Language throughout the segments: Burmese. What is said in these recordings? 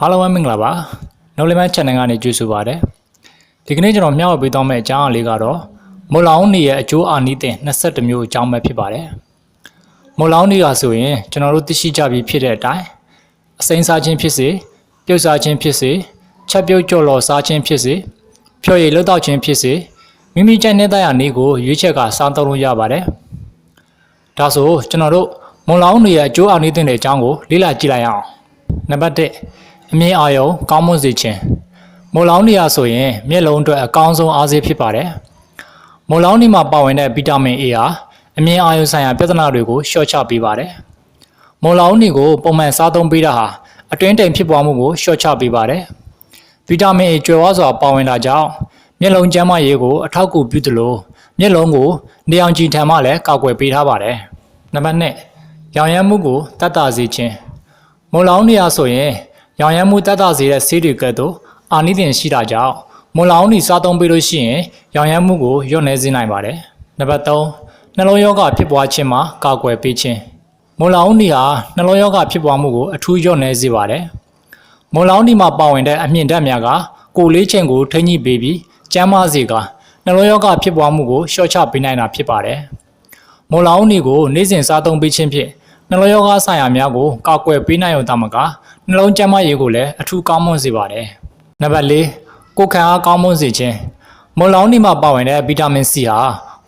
အားလုံးပဲမင်္ဂလာပါ။ No Limit Channel ကနေကြိုဆိုပါရစေ။ဒီကနေ့ကျွန်တော်မျှဝေပေးသွားမယ့်အကြောင်းအရာလေးကတော့မုတ်လောင်းနေရဲ့အကျိုးအာနိသင်22မျိုးအကြောင်းပဲဖြစ်ပါတယ်။မုတ်လောင်းနေတာဆိုရင်ကျွန်တော်တို့သိရှိကြပြီးဖြစ်တဲ့အတိုင်းအစိမ်းစားခြင်းဖြစ်စေပြုတ်စားခြင်းဖြစ်စေချက်ပြုတ်ကြော်လော်စားခြင်းဖြစ်စေဖြော်ရည်လှုပ်တော့ခြင်းဖြစ်စေမိမိကြိုက်နေတဲ့ရာနေကိုရွေးချက်ကစားသုံးလို့ရပါတယ်။ဒါဆိုကျွန်တော်တို့မုံလောင်းတွေရဲ့အကျိုးအာနိသင်တွေအကြောင်းကိုလေ့လာကြည့်လိုက်အောင်။နံပါတ်1 အမြင်အာရုံကောင်းမွန်စေခြင်းမုံလောင်းနေရဆိုရင် မျက်လုံးအတွက်အကောင်းဆုံးအားစေးဖြစ်ပါတယ်။မုံလောင်းနေမှာပါဝင်တဲ့ဗီတာမင် A ဟာအမြင်အာရုံဆိုင်ရာပြဿနာတွေကိုလျှော့ချပေးပါတယ်။မုံလောင်းနေကိုပုံမှန်စားသုံးပေးတာဟာအတွင်းတိမ်ဖြစ်ပွားမှုကိုလျှော့ချပေးပါတယ်။ဗီတာမင် A ကျွယ်ဝစွာပါဝင်တာကြောင့်မျက်လုံးကျန်းမာရေးကိုအထောက်အကူပြုသလိုမျက်လုံးကိုနေအောင်ကြည်ထံမှလည်းကာကွယ်ပေးထားပါတယ်။နံပါတ်2ရောင်ရမ်းမှုကိုတတ်တာစေခြင်းမုံလောင်းနေရဆိုရင် ရောင်ရမ်းမှုတတ်တာစေတဲ့ဆေးတွေကဲ့သို့အာနိသင်ရှိတာကြောင့်မုံလောင်းနေစားသုံးပေးလို့ရှိရင်ရောင်ရမ်းမှုကိုလျော့နေစေနိုင်ပါတယ်။နံပါတ်3နှလုံးရောဂါဖြစ်ပွားခြင်းမှာကာကွယ်ပေးခြင်းမုံလောင်းနေဟာနှလုံးရောဂါဖြစ်ပွားမှုကိုအထူးလျော့နေစေပါတယ်။မုံလောင်းဒီမှာပါဝင်တဲ့အမြင့်ဓာတ်များကကိုယ်လေးချင်းကိုထိန်းညှိပေးပြီးကျန်းမာစေကနှလုံးရောဂါဖြစ်ပွားမှုကိုလျှော့ချပေးနိုင်တာဖြစ်ပါတယ်။မုံလောင်းဒီကိုနေ့စဉ်စားသုံးပေးခြင်းဖြင့်နှလုံးရောဂါဆိုင်ရာများကိုကာကွယ်ပေးနိုင်ရုံသာမက နှလုံးကျန်းမာရေးကိုလည်းအထူးကောင်းမွန်စေပါတယ်။နံပါတ်၄ကိုယ်ခံအားကောင်းမွန်စေခြင်းမုံလောင်းဒီမှာပါဝင်တဲ့ဗီတာမင် C ဟာ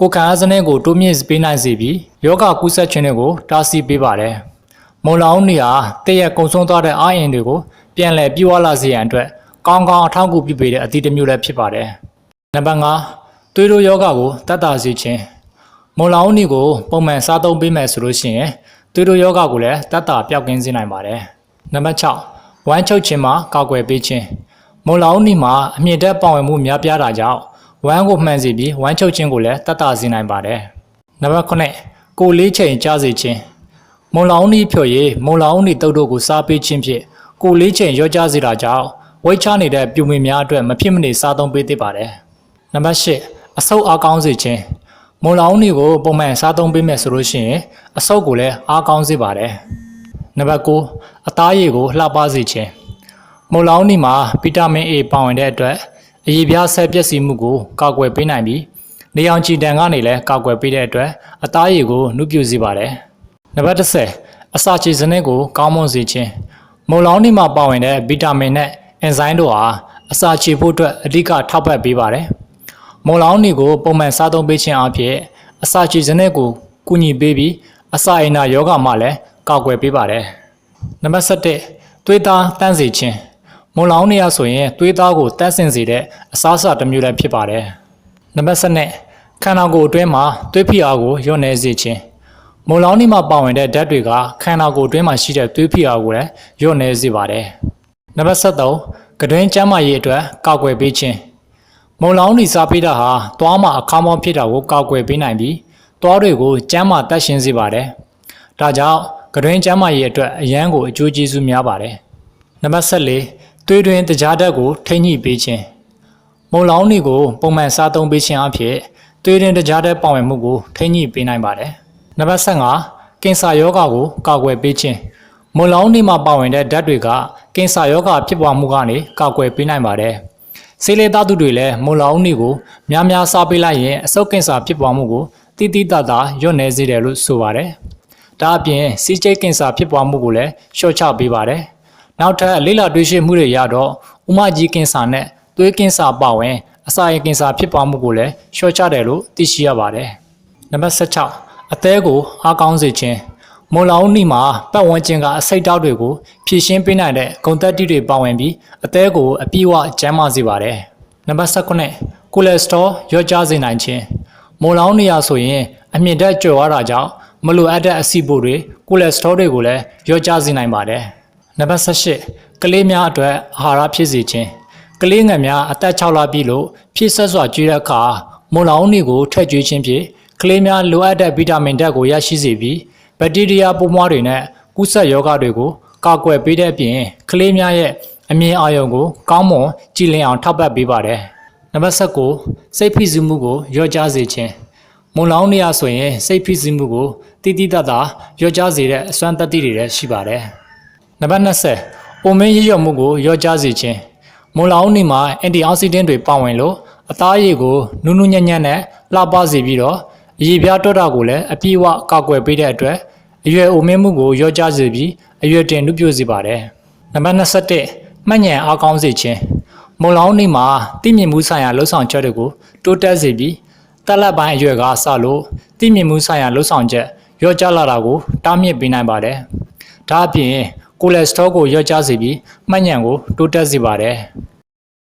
ကိုယ်ခံအားစနစ်ကိုတိုးမြင့်ပေးနိုင်စေပြီးယောဂကူးစက်ခြင်းတွေကိုတားဆီးပေးပါတယ်။မုံလောင်းနေဟာတည့်ရက်ကုံဆုံးသွားတဲ့အာရင်တွေကိုပြန်လည်ပြည့်ဝလာစေရန်အတွက်ကောင်းကောင်းအထောက်အကူပြုပေးတဲ့အသည့်တစ်မျိုးလည်းဖြစ်ပါတယ်။နံပါတ်5သွေးတိုးယောဂကိုတတ်တာစေခြင်းမုံလောင်းနေကိုပုံမှန်စားသုံးပေးမယ်ဆိုလို့ရှိရင်သွေးတိုးယောဂကိုလည်းတတ်တာပျောက်ကင်းစေနိုင်ပါတယ်။ နံပါတ်6ဝမ်းချုပ်ခြင်းမှာကာကွယ်ပေးခြင်းမုံလောင်းနေမှာအမြင့်တက်ပောင်ဝင်မှုများပြားတာကြောင့်ဝမ်းကိုမှန်စေပြီးဝမ်းချုပ်ခြင်းကိုလည်းတတ်တာစေနိုင်ပါတယ်။နံပါတ်9ကိုယ်လေးချိန်ကြားစေခြင်းမုံလောင်းနီဖြော်ရည်မုံလောင်းနီတုတ်တို့ကိုစားပေးခြင်းဖြင့်ကိုယ်လေးချိန်ရော့ကျစေတာကြောင့်ဝိတ်ချနေတဲ့ပြုမင်များအတွက်မဖြစ်မနေစားသုံးပေးသင့်ပါတယ်။နံပါတ်10အဆုပ်အားကောင်းစေခြင်းမုံလောင်းနီကိုပုံမှန်စားသုံးပေးမယ်ဆိုလို့ရှိရင်အဆုပ်ကိုလည်းအားကောင်းစေပါတယ်။ နံပါတ်9အသားရည်ကိုလှပစေခြင်းမုံလောင်းနီမှာဗီတာမင် A ပါဝင်တဲ့အတွက်အရည်ပြားဆက်ပျက်စီးမှုကိုကာကွယ်ပေးနိုင်ပြီးနေအောင်ကြည်တန်ကနေလည်းကာကွယ်ပေးတဲ့အတွက်အသားရည်ကိုနှုတ်ပြစေပါတယ်။နံပါတ်10အစာချေစနစ်ကိုကောင်းမွန်စေခြင်းမုံလောင်းနီမှာပါဝင်တဲ့ဗီတာမင်နဲ့အင်ဇိုင်းတို့ဟာအစာချေဖို့အတွက်အဓိကထောက်ပံ့ပေးပါတယ်။မုံလောင်းနီကိုပုံမှန်စားသုံးပေးခြင်းအပြင်အစာချေစနစ်ကိုကူညီပေးပြီးအစာအိမ်နာယောဂမှလည်း ကာကွယ်ပေးပါတယ်။နံပါတ်7သွေးသားတန်းစေခြင်းမုံလောင်းနေရဆိုရင်သွေးသားကိုတန်းစင်စေတဲ့အစားအစာတစ်မျိုးလည်းဖြစ်ပါတယ်။နံပါတ်7ခန္ဓာကိုယ်အတွင်းမှာသွေးဖိအားကိုလျော့နေစေခြင်းမုံလောင်းနေမှာပါဝင်တဲ့ဓာတ်တွေကခန္ဓာကိုယ်အတွင်းမှာရှိတဲ့သွေးဖိအားကိုလည်းလျော့နေစေပါတယ်။နံပါတ်73ကတွင်းကျန်းမာရေးအတွက်ကာကွယ်ပေးခြင်းမုံလောင်းနေစားပေးတာဟာသွားမှာအခါမောင်းဖြစ်တာကိုကာကွယ်ပေးနိုင်ပြီးသွားတွေကိုကျန်းမာတက်ရှင်စေပါတယ်။ဒါကြောင့် ကတွင်းကျန်းမာရေးအတွက်အရန်ကိုအကျိုးကျေးဇူးများပါတယ်။နံပါတ်74သွေးတွင်တကြားဓာတ်ကိုထိန်းညှိပေးခြင်းမုံလောင်းနေကိုပုံမှန်စားသုံးပေးခြင်းအဖြစ်သွေးတွင်တကြားဓာတ်ပောင်ဝင်မှုကိုထိန်းညှိပေးနိုင်ပါတယ်။နံပါတ်15ကင်ဆာယောဂါကိုကာကွယ်ပေးခြင်းမုံလောင်းနေမှာပါဝင်တဲ့ဓာတ်တွေကကင်ဆာယောဂါဖြစ်ပွားမှုကနေကာကွယ်ပေးနိုင်ပါတယ်။ဆေးလေသားသူတွေလည်းမုံလောင်းနေကိုများများစားပေးလိုက်ရင်အဆုတ်ကင်ဆာဖြစ်ပွားမှုကိုတိတိတတ်တာညွတ်နေစေတယ်လို့ဆိုပါတယ်။ ဒါအပြင်စီးကျိတ်ကင်ဆာဖြစ်ပွားမှုကိုလည်းလျှော့ချပေးပါတယ်။နောက်ထပ်လေးလာတွေးရှိမှုတွေရတော့ဥမကြီးကင်ဆာနဲ့သွေးကင်ဆာပါဝင်အစာရင်ကင်ဆာဖြစ်ပွားမှုကိုလည်းလျှော့ချတယ်လို့သိရှိရပါတယ်။နံပါတ်16အသေးကိုအားကောင်းစေခြင်းမွန်လောင်းနီမှာပတ်ဝန်းကျင်ကအစိတ်တောက်တွေကိုဖြည့်ရှင်းပေးနိုင်တဲ့ဂုံတက်တိတွေပါဝင်ပြီးအသေးကိုအပြည့်အဝကျန်းမာစေပါတယ်။နံပါတ်19ကိုလက်စထရောလျော့ကျစေနိုင်ခြင်းမွန်လောင်းနေရဆိုရင်အမြင့်တက်ကြွယ်ဝတာကြောင့် မလိုအပ်တဲ့အဆီပိုတွေကိုလက်စထရောတွေကိုလည်းလျော့ကျစေနိုင်ပါတယ်။နံပါတ်18ကလေးများအတွက်အာဟာရဖြစ်စေခြင်းကလေးငယ်များအသက်6လပြည့်လို့ဖြစ်ဆက်စွာကျွေးတဲ့အခါမွန်လောင်းတွေကိုထည့်ကျွေးခြင်းဖြင့်ကလေးများလိုအပ်တဲ့ဗီတာမင်ဓာတ်ကိုရရှိစေပြီးဘက်တီးရီးယားပိုးမွှားတွေနဲ့ကူးစက်ရောဂါတွေကိုကာကွယ်ပေးတဲ့အပြင်ကလေးများရဲ့အမြင်အာရုံကိုကောင်းမွန်ကြည်လင်အောင်ထောက်ပံ့ပေးပါတယ်။နံပါတ်7စိတ်ဖိစီးမှုကိုလျော့ကျစေခြင်း မွန်လောင်းနေရဆိုရင်စိတ်ဖိစီးမှုကိုတိတိတတ်တာလျော့ကျစေတဲ့အစွမ်းတတ္တိတွေလည်းရှိပါတယ်။နံပါတ်20ပုံမင်းရည်ရွယ်မှုကိုရော့ကျစေခြင်းမိုလာဦးနီမှာအန်တီအောက်ဆီဒင့်တွေပါဝင်လို့အသားရည်ကိုနုနုညံ့ညံ့နဲ့လှပစေပြီးတော့အရည်ပြားတော့တာကိုလည်းအပြည့်အဝကောက်ွယ်ပေးတဲ့အတွက်အရွယ်အိုမင်းမှုကိုရော့ကျစေပြီးအရွယ်တင်နုပြစေပါတယ်နံပါတ်21မှတ်ဉဏ်အားကောင်းစေခြင်းမိုလာဦးနီမှာတိမြင့်မှုဆိုင်ရာလှုပ်ဆောင်ချက်တွေကိုတိုးတက်စေပြီး တက်လက်ပိုင်းအရွယ်ကစလို့တိမြင့်မှုဆိုင်ရာလှုပ်ဆောင်ချက်ရော့ကျလာတာကိုတားမြစ်ပေးနိုင်ပါတယ်ဒါအပြင်ကိုလက်စထရောကိုရော့ကျစေပြီးမှတ်ညံကိုတိုးတက်စေပါတယ်